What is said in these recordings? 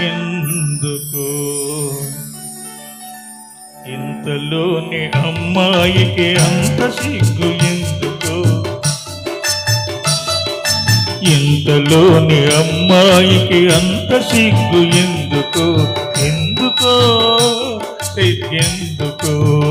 ఎందుకు ఇంతలోని అమ్మాయికి అంత సిగ్గు ఎందుకు? ఇంతలోని అమ్మాయికి అంత సిగ్గు ఎందుకు? ఎందుకో? ఎందుకో?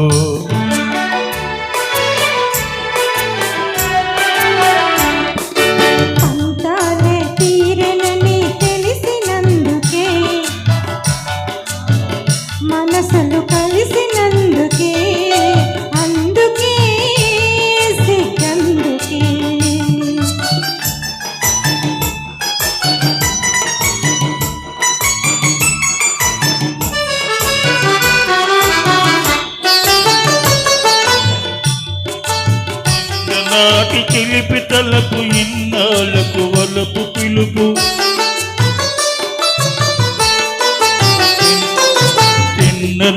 నాటి చిలిపి తలకు ఇన్నాళ్ళకు వలపు పిలుపు.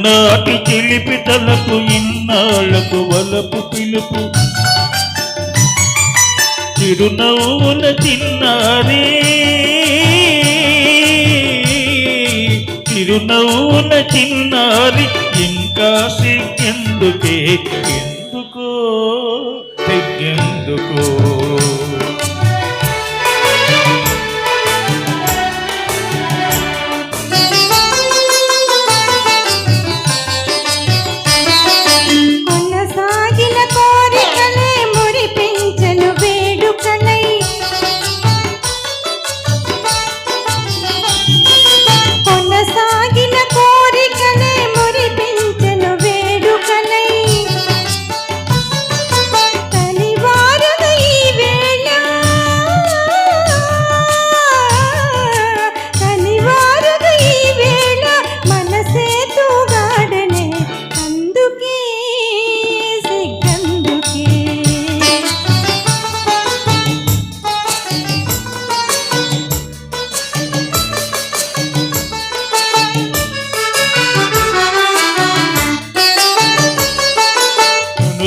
నాటి చిలిపి తలకు ఇన్నాళ్ళకు వలపు పిలుపు. చిరునవ్వుల చిన్నారే చిరునవ్వుల చిన్నారి ఇంకా సిగ్గెందుకే? ఎందుకో? సిగ్గెందుకో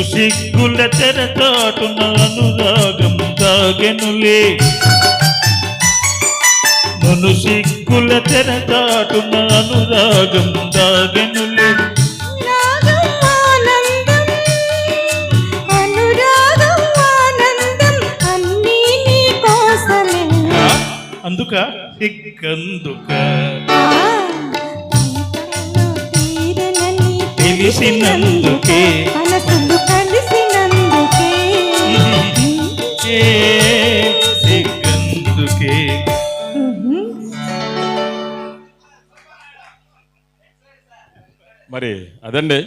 సిగ్గుల తెరచాటున అనురాగం దాగెనులే. నును సిగ్గుల తెరచాటున అనురాగం ఆ, అందుక సిగ్గందుక. తెలిసినందుకే. మరి అదండి.